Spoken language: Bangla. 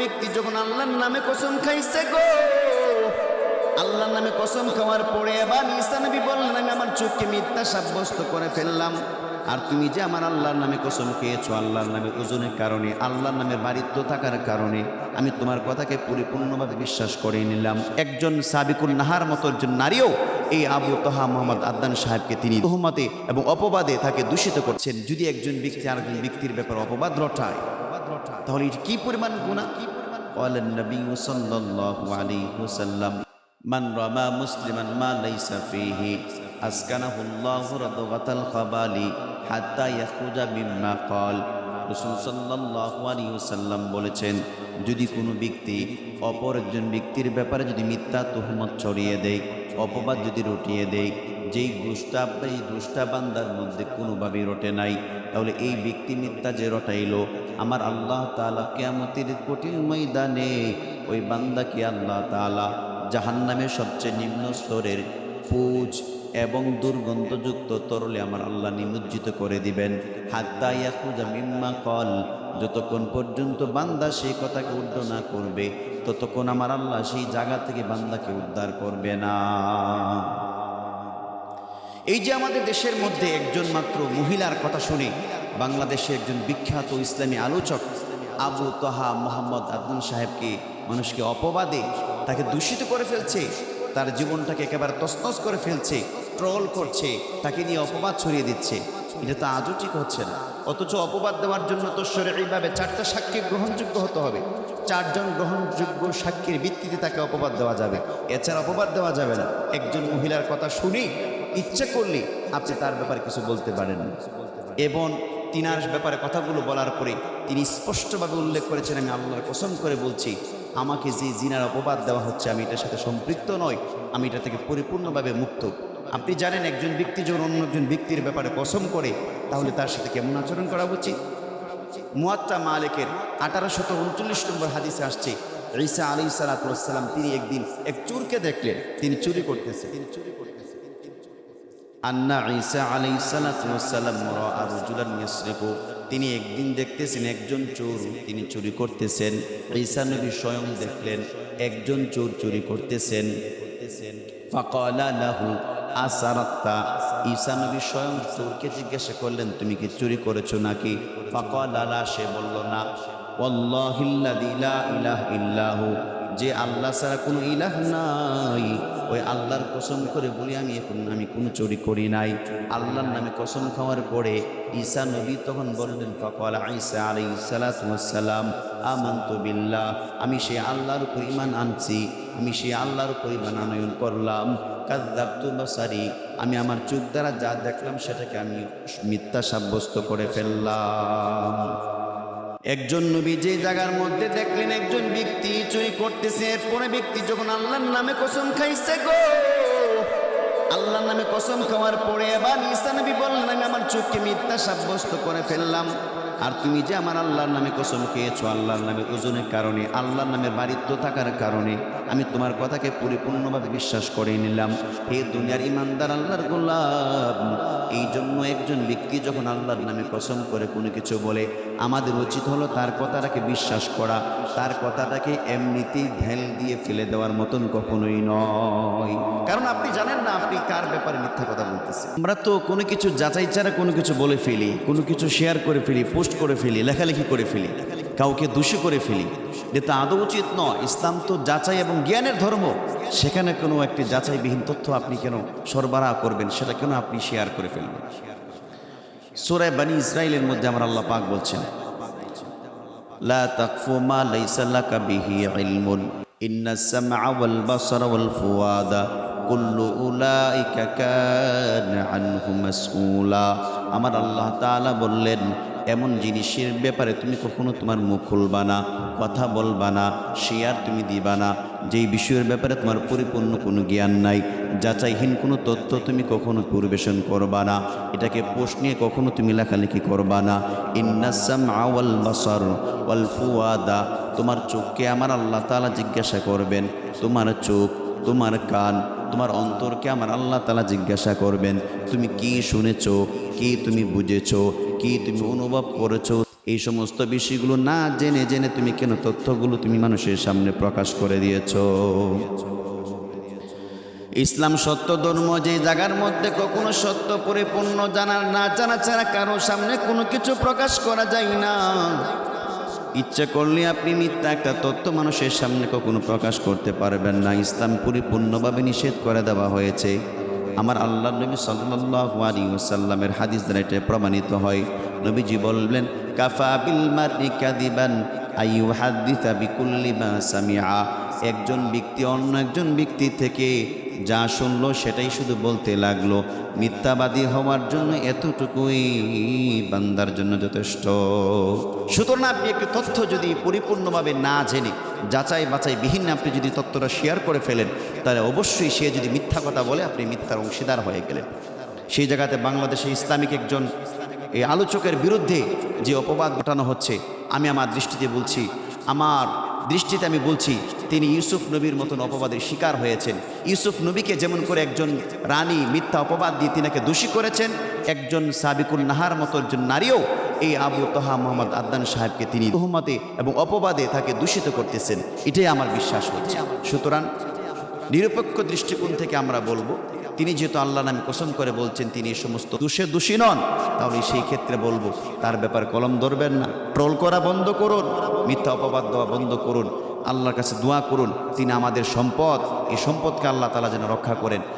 ব্যক্তি যখন আল্লাহর নামে কসম খাইছে গো, আল্লাহর নামে কসম খাওয়ার পরে এবার ঈসা নবী বললেন, আমি আমার চোখকে মিথ্যা সাব্যস্ত করে ফেললাম। আর তুমি যে আমার আল্লাহর নামে কসম খেয়েছো, আল্লাহর নামে ওজনের কারণে, আল্লাহর নামে বাড়িত্ব থাকার কারণে, আমি তোমার কথাকে পরিপূর্ণভাবে বিশ্বাস করে নিলাম। একজন সাবিকুল নাহার মতো একজন নারীও এই আবু তহা মোহাম্মদ আদনান সাহেবকে তিনি বহুমতে এবং অপবাদে তাকে দূষিত করছেন। যদি একজন ব্যক্তি আরেকজন ব্যক্তির ব্যাপারে অপবাদ রটায় তাহলে এটা কি পরিমাণ গুণা কি পরিমাণ নবী সাল্লাল্লাহু আলাইহি ওয়াসাল্লাম মান রামা মুসলিমান মা লাইসা ফিহি আসকানাহুল্লাহু রাদগাতাল খাবালি হাত্তা ইয়াখরুজা মিম্মা ক্বাল রসুল সাল্লাহ আলী সাল্লাম বলেছেন, যদি কোনো ব্যক্তি অপর একজন ব্যক্তির ব্যাপারে যদি মিথ্যা তহমত ছড়িয়ে দেয়, অপবাদ যদি রটিয়ে দেয়, যেই দুষ্টা, এই দুষ্টা বান্দার মধ্যে কোনোভাবেই রটে নাই, তাহলে এই ব্যক্তি মিথ্যা যে রটাইল, আমার আল্লাহ তালা কেয়ামতির কঠিন ময়দানে ওই বান্দাকে আল্লাহ তালা জাহান্নামের সবচেয়ে নিম্ন স্তরের পুজ এবং দুর্গন্ধযুক্ত তরলে আমার আল্লাহ নিমজ্জিত করে দিবেন। হাত্তা মিম্মা কল যতক্ষণ পর্যন্ত বান্দা সেই কথাকে উদ্ধ না করবে, ততক্ষণ আমার আল্লাহ সেই জায়গা থেকে বান্দাকে উদ্ধার করবে না। এই যে আমাদের দেশের মধ্যে একজন মাত্র মহিলার কথা শুনে বাংলাদেশে একজন বিখ্যাত ইসলামী আলোচক আবু তহা মোহাম্মদ আদনান সাহেবকে মানুষকে অপবাদে তাকে দূষিত করে ফেলছে, তার জীবনটাকে একেবারে তসনস করে ফেলছে ট্রল করছে, তাকে নিয়ে অপবাদ ছড়িয়ে দিচ্ছে। এটা তো আজও ঠিক হচ্ছে না। অথচ অপবাদ দেওয়ার জন্য তো এইভাবে চারটা সাক্ষী গ্রহণযোগ্য হতে হবে। চারজন গ্রহণযোগ্য সাক্ষীর ভিত্তিতে তাকে অপবাদ দেওয়া যাবে। এছাড়া অপবাদ দেওয়া যাবে না। একজন মহিলার কথা শুনি ইচ্ছা করলে আপনি তার ব্যাপারে কিছু বলতে পারেন। এবং তিনার ব্যাপারে কথাগুলো বলার পরে তিনি স্পষ্টভাবে উল্লেখ করেছেন, আমি আল্লাহর কসম করে বলছি, আমাকে যে জিনার অপবাদ দেওয়া হচ্ছে, আমি এটার সাথে সম্পৃক্ত নই। আমি এটা থেকে পরিপূর্ণভাবে মুক্ত। আপনি জানেন একজন ব্যক্তি যখন অন্য একজন ব্যক্তির ব্যাপারে কসম করে, তাহলে তার সাথে কেমন আচরণ করা উচিত? মুয়াত্তা মালিকের আঠারোশত উনচল্লিশ নম্বর হাদিসে আসছে, ঈসা আলী সালাতাম তিনি একদিন এক চোরকে দেখলেন, তিনি চুরি করতেছে। তিনি চুরি করতেছে আন্না তিনি একদিন দেখতেছেন একজন চোর, তিনি চুরি করতেছেন। ঈসা নবী স্বয়ং দেখলেন, একজন চোর চুরি করতেছেন। আসারাত্তা, ঈসা নবী স্বয়ং চোরকে জিজ্ঞাসা করলেন, তুমি কি চুরি করেছ নাকি? ফাকালা আলা সে বলল, না। ওয়াল্লাহিল্লাযী লা ইলাহা ইল্লাহু। যে আল্লাহ ছাড়া কোনো ইলাহ নাই। ওই আল্লাহর কসম করে বলি, আমি এখন, আমি কোনো চুরি করি নাই। আল্লাহর নামে কসম খাওয়ার পরে ঈসা নবী তখন বললেন, ফকল আইসা আলাই সালাতাম আমন্ত বিল্লাহ। আমি সে আল্লাহর উপর ইমান আনছি, আমি সে আল্লাহর উপর ইমান আনয়ন করলাম। বাসারি, আমি আমার চোখ দ্বারা যা দেখলাম, সেটাকে আমি মিথ্যা সাব্যস্ত করে ফেললাম। একজন নবী যে জায়গার মধ্যে দেখলেন একজন ব্যক্তি চুরি করতেছে পরে ব্যক্তি যখন আল্লাহর নামে কসম খাইছে গো, আল্লাহর নামে কসম খাওয়ার পরে আবার ঈসা নবী বললেন, আমি আমার চোখকে মিথ্যা সাব্যস্ত করে ফেললাম। আর তুমি যে আমার আল্লাহর নামে কসম খেয়েছো, আল্লাহর নামে ওজনের কারণে, আল্লাহর নামে বাড়িত্ব থাকার কারণে, আমি তোমার কথাকে পরিপূর্ণভাবে বিশ্বাস করে নিলাম। হে দুনিয়ার ইমানদার আল্লাহর গোলাম, এই জন্য একজন ব্যক্তি যখন আল্লাহর নামে কসম করে কোনো কিছু বলে, আমাদের উচিত হলো তার কথাটাকে বিশ্বাস করা। তার কথাটাকে এমনিতেই ধ্যান দিয়ে ফেলে দেওয়ার মতন কখনোই নয়। কারণ আপনি জানেন না আপনি কার ব্যাপারে মিথ্যা কথা বলতেছেন। আমরা তো কোনো কিছু যাচাই ছাড়া কোনো কিছু বলে ফেলি, কোনো কিছু শেয়ার করে ফেলি পোস্ট করে ফেলি, লেখালেখি করে ফেলি, কাউকে দোষী করে ফেলি। এটা আদৌ উচিত নয়। ইসলাম তো যাচাই এবং জ্ঞানের ধর্ম। সেখানে কোনো একটি যাচাইবিহীন তথ্য আপনি কেন সরবরাহ করবেন, সেটা কেন আপনি শেয়ার করে ফেলবেন? সোরায় বানি ইসরায়েলের মধ্যে আমার আল্লাহ পাক বলছেন, লা তাকফু মা ওয়াল বাসারা ওয়াল ফুয়াদা কুল্লু উলাইকা আমার আল্লাহ তাআলা বললেন, এমন জিনিসের ব্যাপারে তুমি কখনো তোমার মুখ খুলবা না, কথা বলবা না, শেয়ার তুমি দিবা না। যেই বিষয়ের ব্যাপারে তোমার পরিপূর্ণ কোনো জ্ঞান নাই, যাচাইহীন কোনো তথ্য তুমি কখনো পরিবেশন করবা না। এটাকে পোস্ট নিয়ে কখনো তুমি লেখালেখি করবা না। ইন্নাসাম আওয়াল বাসার ওয়াল ফুয়াদা। তোমার চোখকে আমার আল্লাহ তালা জিজ্ঞাসা করবেন, তোমার চোখ, তোমার কান তোমার অন্তরকে আমার আল্লাহ তালা জিজ্ঞাসা করবেন, তুমি কি শুনেছো? কি তুমি বুঝেছ? কি তুমি অনুভব করেছ? এই সমস্ত বিষয়গুলো না জেনে জেনে তুমি কেন তথ্যগুলো তুমি মানুষের সামনে প্রকাশ করে দিয়েছ? ইসলাম সত্য, ধর্ম যে জায়গার মধ্যে কখনো সত্য, পরিপূর্ণ জানার না জানা ছাড়া কারও সামনে কোনো কিছু প্রকাশ করা যায় না। ইচ্ছা করলে আপনি মিথ্যা একটা তথ্য মানুষের সামনে কখনো প্রকাশ করতে পারবেন না। ইসলাম পরিপূর্ণভাবে নিষেধ করে দেওয়া হয়েছে। আমার আল্লাহ নবী সাল্লাল্লাহু আলাইহি হাদিস দ্বারা এটা প্রমাণিত হয়। নবীজি বললেন, কাফা বিল বিকুল্লি একজন ব্যক্তি অন্য একজন ব্যক্তি থেকে যা শুনলো সেটাই শুধু বলতে লাগল, মিথ্যাবাদী হওয়ার জন্য এতটুকুই বান্দার জন্য যথেষ্ট। সুতরাং আপনি একটি তথ্য যদি পরিপূর্ণভাবে না জেনে যাচাই বাছাই বিহীন আপনি যদি তত্ত্বটা শেয়ার করে ফেলেন, তাহলে অবশ্যই সে যদি মিথ্যা কথা বলে, আপনি মিথ্যার অংশীদার হয়ে গেলেন। সেই জায়গাতে বাংলাদেশে ইসলামিক একজন এই আলোচকের বিরুদ্ধে যে অপবাদ ঘটানো হচ্ছে, আমি আমার দৃষ্টিতে বলছি, আমার দৃষ্টিতে আমি বলছি, তিনি ইউসুফ নবীর মতন অপবাদের শিকার হয়েছেন। ইউসুফ নবীকে যেমন করে একজন রানী মিথ্যা অপবাদ দিয়ে তিনাকে দোষী করেছেন, একজন সাবিকুল নাহার মতো একজন নারীও এই আবু তহা মোহাম্মদ আদনান সাহেবকে তিনি বহুমতে এবং অপবাদে তাকে দূষিত করতেছেন। এটাই আমার বিশ্বাস হচ্ছে। সুতরাং নিরপেক্ষ দৃষ্টিকোণ থেকে আমরা বলব, তিনি যেহেতু আল্লাহ নামে কসম করে বলছেন, তিনি এই সমস্ত দোষে দোষী নন, তাহলে সেই ক্ষেত্রে বলব, তার ব্যাপারে কলম ধরবেন না। ট্রোল করা বন্ধ করুন, মিথ্যা অপবাদ দেওয়া বন্ধ করুন, আল্লাহর কাছে দোয়া করুন, তিনি আমাদের সম্পদ, এই সম্পদকে আল্লাহ তালা যেন রক্ষা করেন।